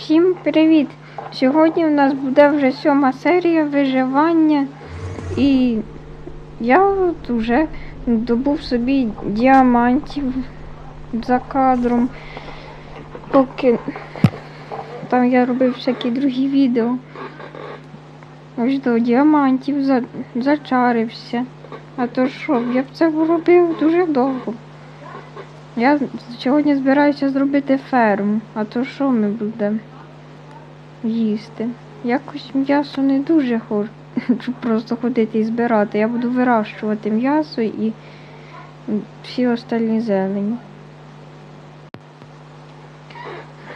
Всім привіт! Сьогодні у нас буде вже сьома серія виживання. І я от вже добув собі діамантів за кадром. Поки там я робив всякі другі відео. Ось до діамантів за... зачарився. А то що, я б це робив дуже довго. Я сьогодні збираюся зробити ферму, а то що ми будемо їсти? Якось м'ясо не дуже хочу, просто ходити і збирати. Я буду вирощувати м'ясо і всі остальні зелені.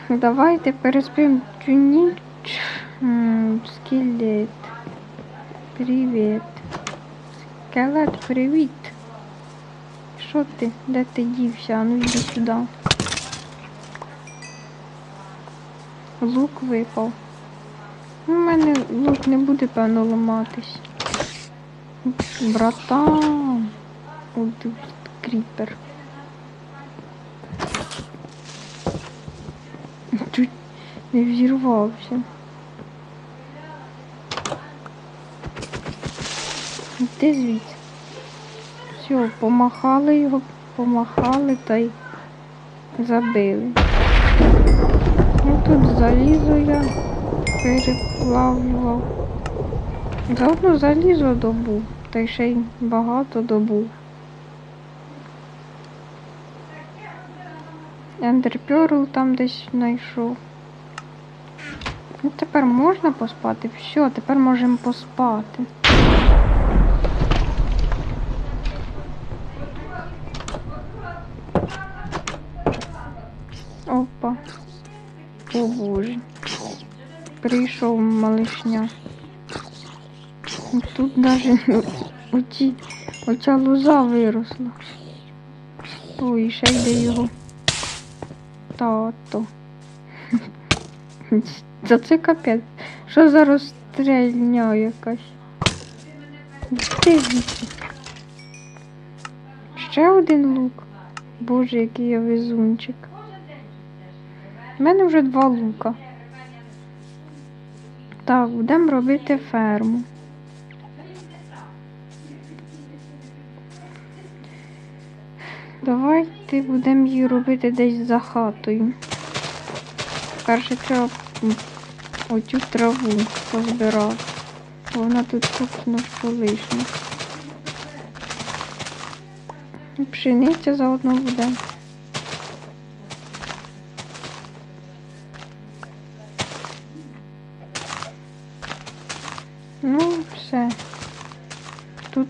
Давайте переспимо цю ніч. Скелет. Привіт. Скелет, привіт. Що ти? Де ти дівся? А ну йди сюди. Лук випав. У мене лук не буде, певно, ламатись. Братан. О, кріпер. Чуть не взірвався. Ти звідси? Все, помахали його, помахали та й забили. Ну тут залізо я переплавлював. Заодно залізо добув, та й ще й багато добув. Ендерперл там десь знайшов. Ну тепер можна поспати? Все, тепер можемо поспати. Прийшов малишня. Тут даже оці, оця лоза виросла. Ой, ще йде його тато. Та це капець. Що за розстрільня якась? Ти? Ще один лук. Боже, який я везунчик. У мене вже два лука. Так, будемо робити ферму. Давайте будемо її робити десь за хатою. Перше треба оцю траву позбирати. Вона тут собственно що. Пшениця заодно буде.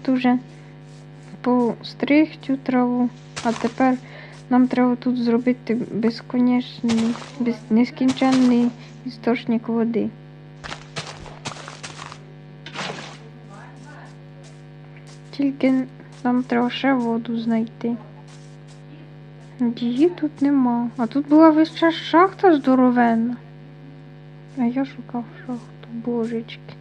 Тут уже постриг цю траву, а тепер нам треба тут зробити безконечний, без, нескінченний істочник води. Тільки нам треба ще воду знайти. Її тут нема. А тут була час шахта здоровенна. А я шукав шахту, божечки.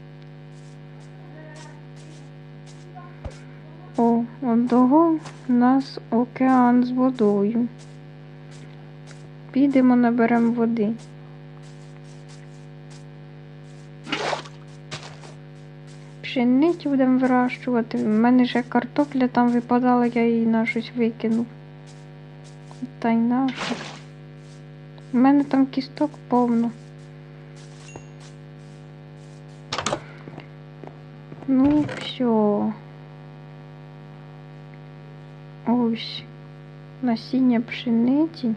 О, от того у нас океан з водою. Підемо, наберемо води. Пшеницю будемо вирощувати. У мене ще картопля там випадала, я її на щось викинув. Та й наша. У мене там кісток повно. Ну, все. Ось насіння пшениці.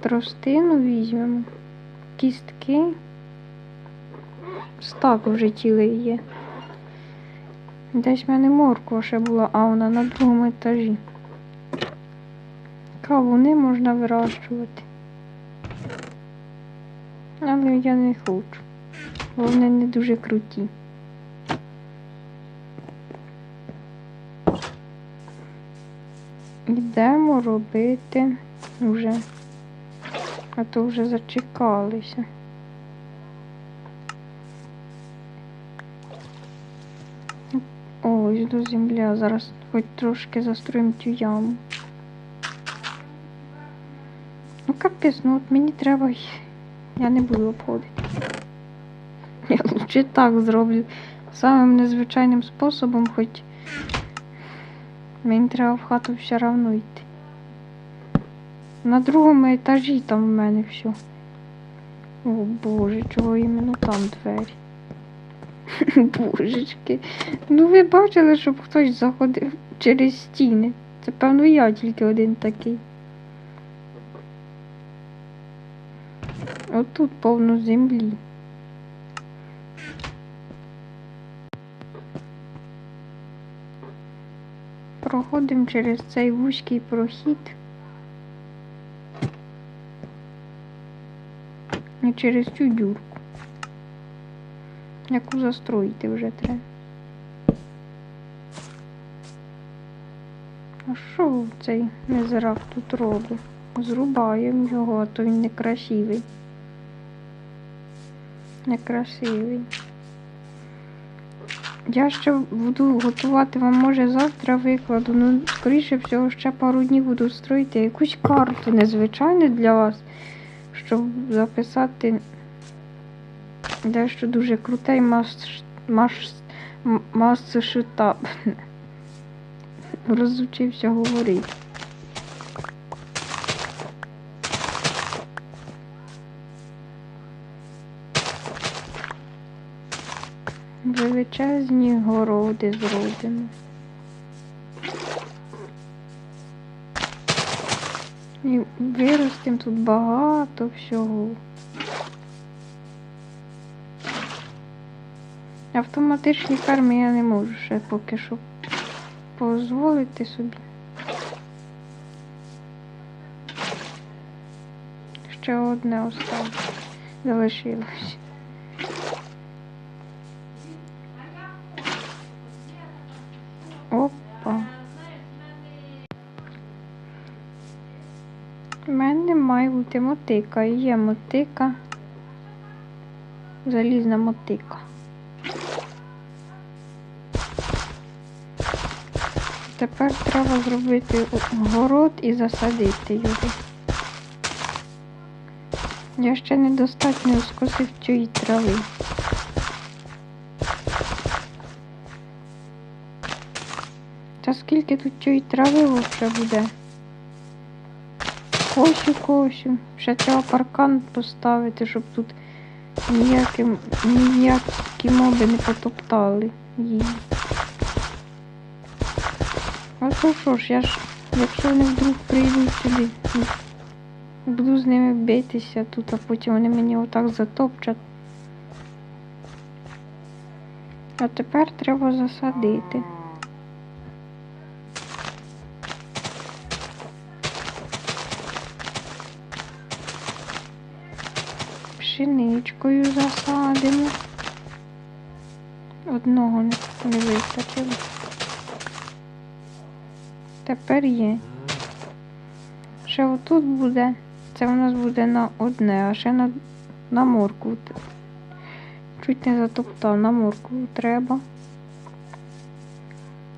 Тростину візьмемо. Кістки. Стак вже цілий є. Десь в мене морква ще була, а вона на другому етажі. Кавуни можна вирощувати. Але я не хочу. бо Вони не дуже круті. Йдемо робити вже, а то вже зачекалися. Ось до земля. Зараз хоч трошки застроїмо цю яму. Ну капець, ну от мені треба. Я не буду обходити. Я лучше так зроблю. Самим незвичайним способом, хоч мені треба в хату все равно йти. На другому етажі там в мене все. О боже, чого іменно там двері. Божечки. Ну ви бачили, щоб хтось заходив через стіни. Це певно я тільки один такий. Отут повно землі. Проходимо через цей вузький прохід. І через цю дюрку. Яку застроїти вже треба. А що цей незрак тут робить? Зрубаємо його, а то він некрасивий. Некрасивий. Я ще буду готувати вам, може, завтра викладу. Ну, скоріше всього, ще пару днів буду строїти якусь карту незвичайну для вас, щоб записати дещо дуже крутий масштаб. Розучився говорити. Величезні городи зробимо. І виростимо тут багато всього. Автоматичні ферми я не можу ще поки що дозволити собі. Ще одне осталось. Залишилось. Бути мотика. Є мотика. Залізна мотика. Тепер треба зробити город і засадити його. Я ще недостатньо скосив цієї трави. Та скільки тут цієї трави взагалі буде? Косю, косю. Ще треба паркан поставити, щоб тут ніякі, ніякі моби не потоптали її. А то що ж, я ж, якщо вони вдруг прийдуть сюди, буду з ними битися тут, а потім вони мені отак затопчать. А тепер треба засадити. Пшеничкою засадимо. Одного не, вистачило. Тепер є. Ще отут буде. Це у нас буде на одне, а ще на, на моркву. т- Чуть не затоптав, на моркву треба.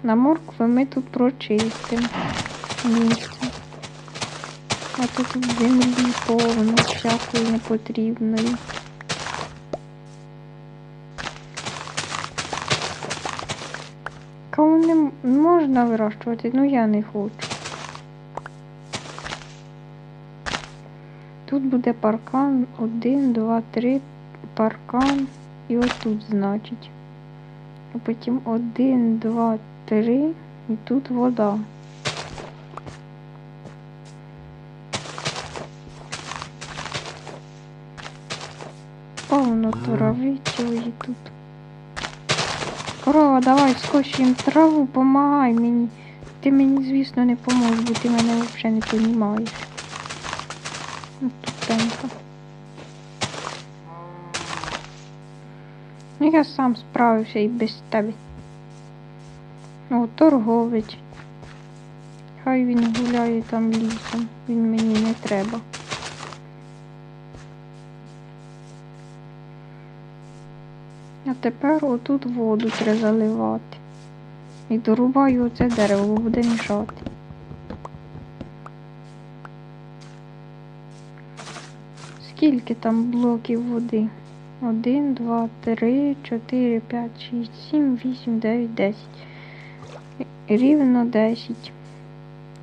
На моркви ми тут прочистимо. А тут землі повно, всякої непотрібної. Кого не можна вирощувати, ну я не хочу. Тут буде паркан, один, два, три, паркан і отут, значить. А потім один, два, три, і тут вода. Повно трави цієї тут. Корова, давай скочимо траву, помагай мені. Ти мені, звісно, не поможеш, бо ти мене взагалі не розумієш. Тупенько. Ну, я сам справився і без тебе. О, торговець. Хай він гуляє там лісом. Він мені не треба. А тепер отут воду треба заливати. І дорубаю оце дерево, буде мішати. Скільки там блоків води? Один, два, три, чотири, п'ять, шість, сім, вісім, дев'ять, десять. Рівно десять.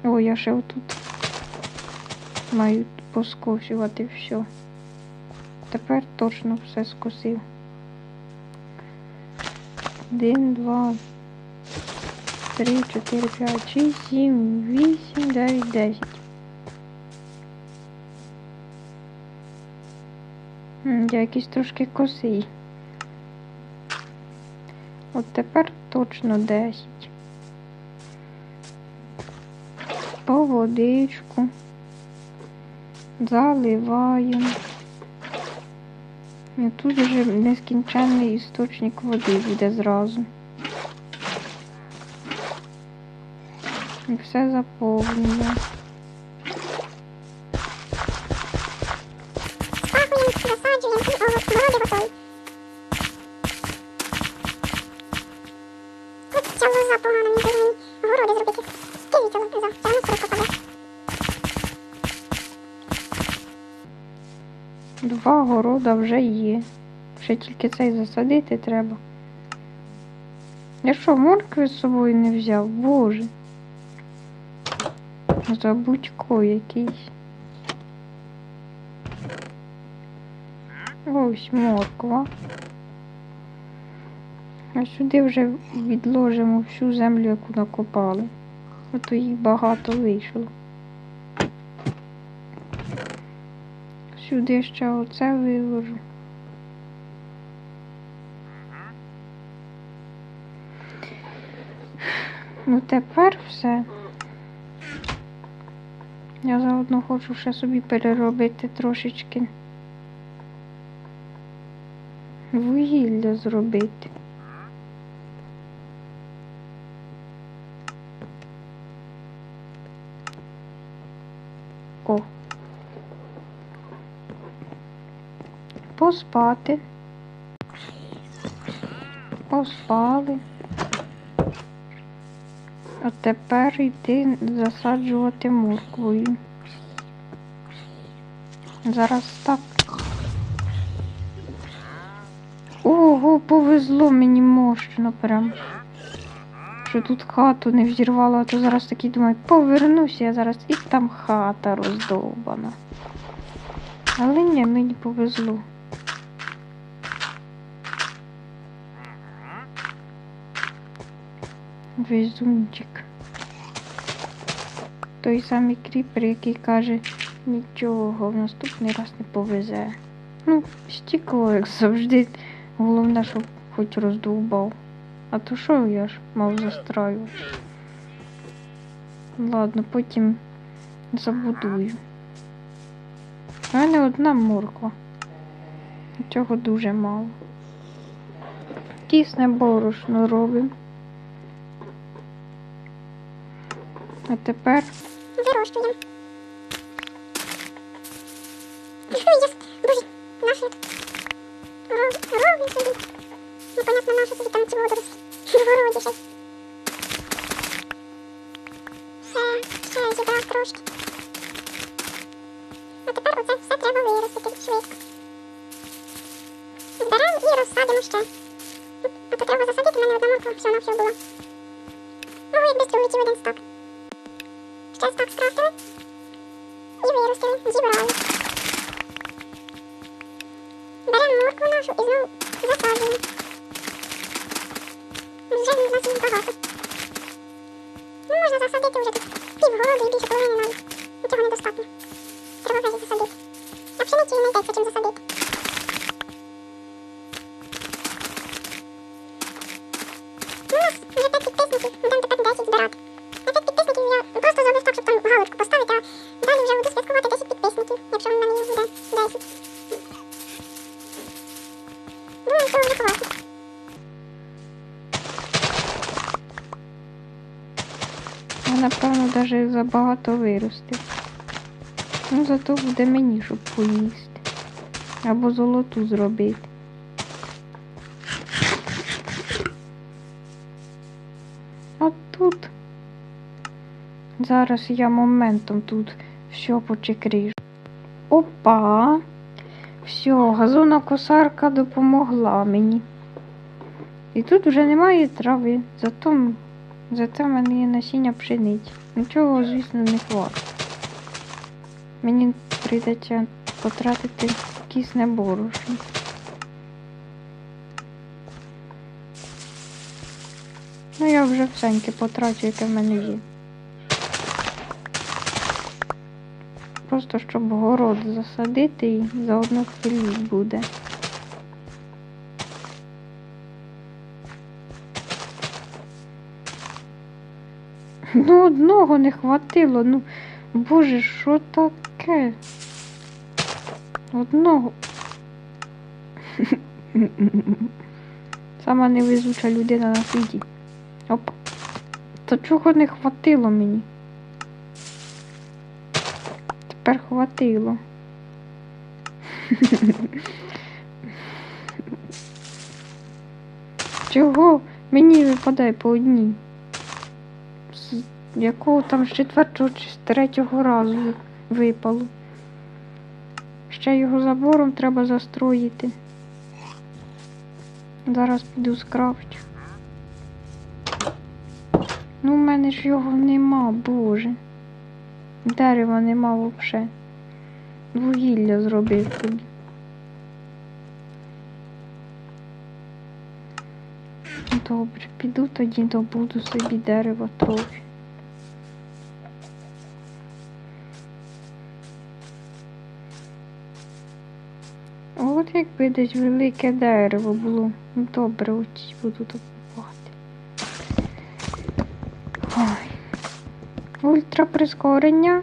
О, я ще отут маю поскосювати все. Тепер точно все скосив. Один, два, три, чотири, п'ять, шість, сім, вісім, дев'ять, десять. М, Я якийсь трошки косий. От тепер точно 10. По водичку. Заливаємо. І тут вже нескінченний істочник води буде зразу. І все заповнює. Ще тільки цей засадити треба. Я що, моркви з собою не взяв? Боже. Забудько якийсь. Ось морква. А сюди вже відложимо всю землю, яку накопали. Ото їх багато вийшло. Сюди ще оце виложу. Ну тепер все. Я заодно хочу ще собі переробити трошечки вугілля зробити. О. Поспати. Поспали. А тепер йти засаджувати морквою. Зараз так. Ого, повезло мені мощно прям. Що тут хату не взірвало, а то зараз такий думаю, повернуся я зараз і там хата роздовбана. Але ні, мені повезло. Везунчик. Той самий кріпер, який каже, нічого, в наступний раз не повезе. Ну, стекло, як завжди. Головне, щоб хоч роздовбав. А то що я ж мав застраювати? Ладно, потім забудую. У мене одна морква. Цього дуже мало. Кисне борошно робимо. А тепер Вирощуємо. Виростили, зібрали. Беремо моркву нашу і знову засаджуємо. Вже в нас багато. Ну, можна засадити вже тут півгороду і більше половини навіть. Цього недостатньо. Треба вже засадити. А пшениці не йдеться чим засадити. Забагато виростив. Ну, зато буде мені, щоб поїсти. Або золоту зробити. А тут зараз я моментом тут все почекріжу. Опа! Все, газонокосарка допомогла мені. І тут вже немає трави, зато, зато в мене є насіння пшениці. Нічого, звісно, не хватить. Мені прийдеться потратити кисне борошно. Ну, я вже всеньке потрачу, яке в мене є. Просто щоб город засадити і заодно хліб буде. Ну, одного не хватило. Ну, боже, що таке? Одного. Сама невезуча людина на світі. Оп. То чого не хватило мені? Тепер хватило. Чого мені випадає по одній? Якого там з четвертого чи з третього разу випало. Ще його забором треба застроїти. Зараз піду скрафчу. Ну, в мене ж його нема, боже. Дерева нема взагалі. Вугілля зробив собі. Добре, піду тоді добуду собі дерева трохи. Якби десь велике дерево було. Ну, Добре, ось буду добувати. Ой. Ультра прискорення.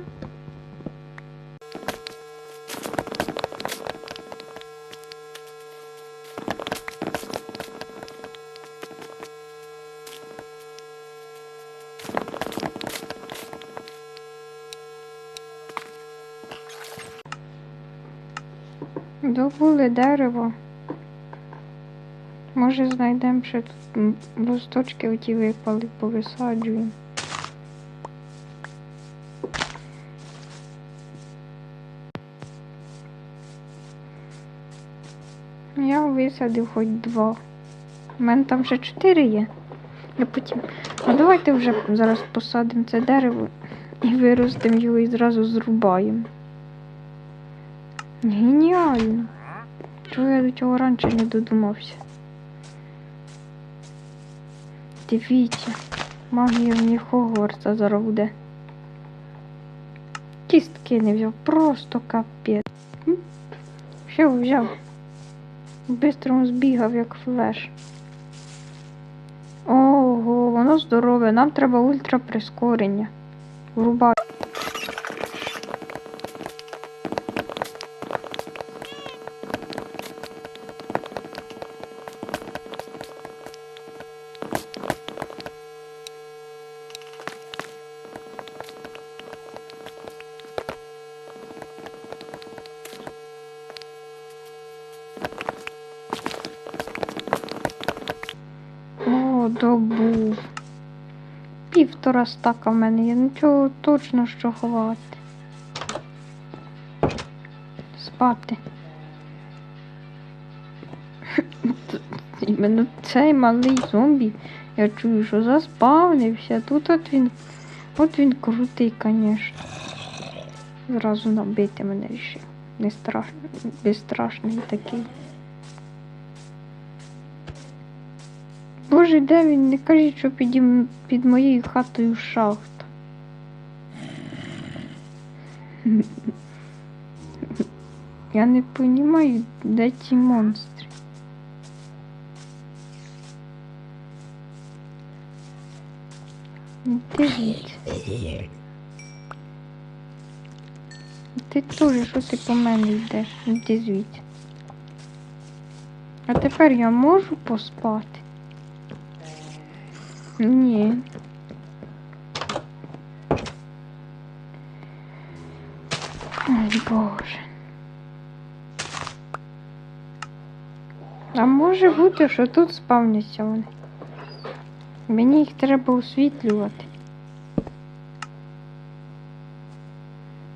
Дерево. Може знайдемо ще листочки оті випали, повисаджуємо. Я висадив хоч два. У мене там ще чотири є. Я потім. Ну давайте вже зараз посадимо це дерево і виростимо його і зразу зрубаємо. Геніально. Чого я до цього раніше не додумався? Дивіться, магія мені Хогвартса зараз буде. Кістки не взяв, просто капець. Що взяв? Бистро збігав, як флеш. Ого, воно здорове. Нам треба ультра прискорення. Врубай. О, добув. Півтора стака в мене є. Нічого точно що ховати. Спати. Іменно цей малий зомбі. Я чую, що заспавнився. Тут от він. От він крутий, звісно. Зразу набити мене рішив. Не страшний, безстрашний такий. Боже, де він? Не кажіть, що під, під моєю хатою шахта. Я не розумію, де ті монстри. Ти звідси. Ти теж, що ти по мене йдеш? Іди звідси. А тепер я можу поспати? Ні. Ой, Боже. А может бути, что тут спавняться вони. Мені їх треба освітлювати.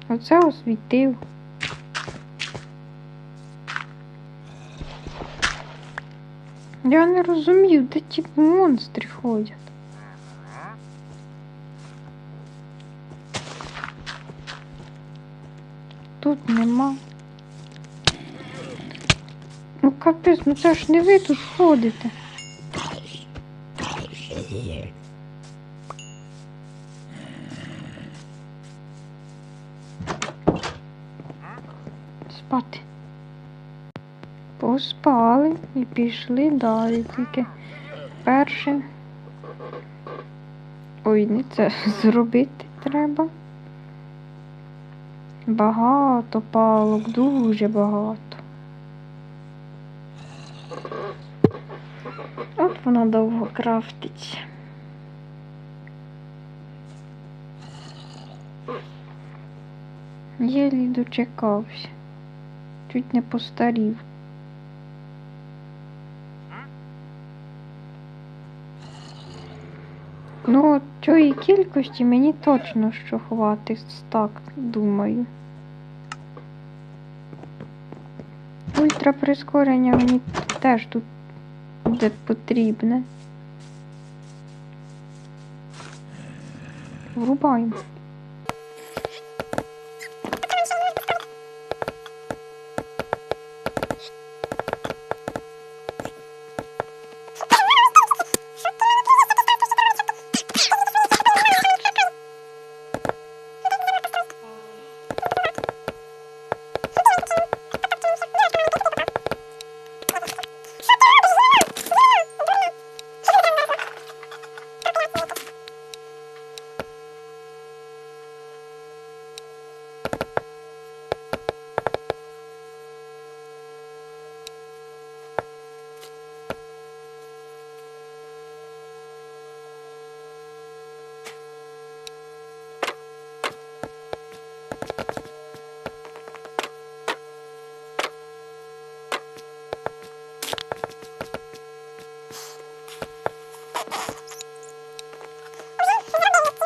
Оце освітив. Я не розумів, де ті монстри ходять. Тут нема. Ну капець, ну це ж не ви тут ходите. Спати. Поспали і пішли далі. Тільки перше. Ой, не це зробити треба. Багато палок, дуже багато. От вона довго крафтиться. Єлі дочекався. Чуть не постарів. Цієї кількості мені точно що хватить так, думаю. Ультраприскорення мені теж тут буде потрібне. Врубаємо.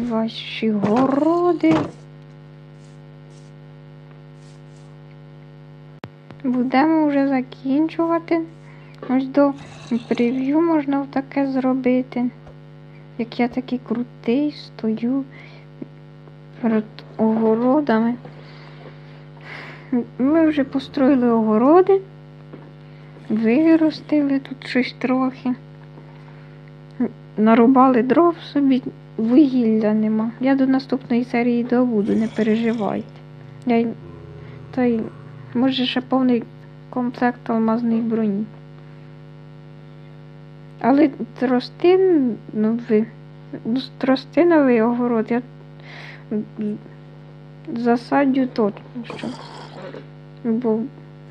Ваші городи. Будемо вже закінчувати. Ось до прев'ю можна таке зробити. Як я такий крутий, стою огородами. Ми вже построїли огороди, виростили тут щось трохи. Нарубали дров собі, вугілля нема. Я до наступної серії добуду, не переживайте. Я... Та й може ще повний комплект алмазної броні. Але тростин, ну ви, тростиновий огород я засадю точно. Бо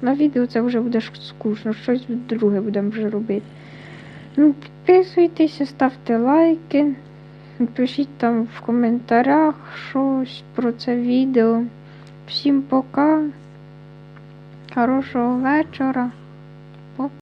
на відео це вже буде скучно, щось друге будемо вже робити. Ну, підписуйтеся, ставте лайки, пишіть там в коментарях щось про це відео. Всім пока. Хорошого вечора.